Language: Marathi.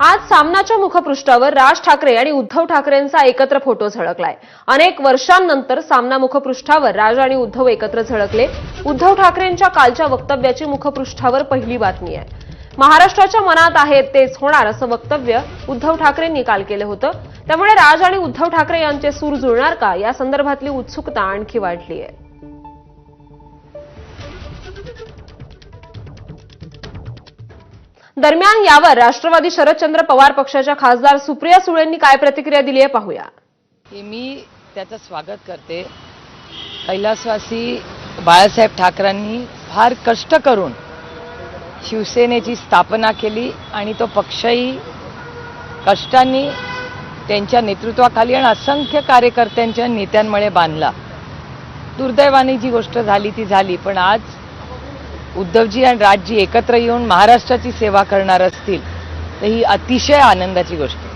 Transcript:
आज सामनाच्या मुखपृष्ठावर राज ठाकरे आणि उद्धव ठाकरेंचा एकत्र फोटो झळकलाय. अनेक वर्षांनंतर सामना मुखपृष्ठावर राज आणि उद्धव एकत्र झळकले. उद्धव ठाकरेंच्या कालच्या वक्तव्याची मुखपृष्ठावर पहिली बातमी आहे. महाराष्ट्राच्या मनात आहे तेच होणार असं वक्तव्य उद्धव ठाकरेंनी काल केलं होतं. त्यामुळे राज आणि उद्धव ठाकरे यांचे सूर जुळणार का? या संदर्भातली उत्सुकता आणखी वाढली आहे दरम्यान यावर राष्ट्रवादी शरदचंद्र पवार पक्षाच्या खासदार सुप्रिया सुळेंनी काय प्रतिक्रिया दिली आहे पाहूया. मी त्याचं स्वागत करते. कैलासवासी बाळासाहेब ठाकरेंनी फार कष्ट करून शिवसेनेची स्थापना केली आणि तो पक्षही कष्टांनी त्यांच्या नेतृत्वाखाली आणि असंख्य कार्यकर्त्यांच्या नेत्यांमुळे बांधला. दुर्दैवाने जी गोष्ट झाली ती झाली पण आज उद्धवजी आणि राजजी एकत्र येऊन महाराष्ट्राची सेवा करणार असतील तर ही अतिशय आनंदाची गोष्ट आहे.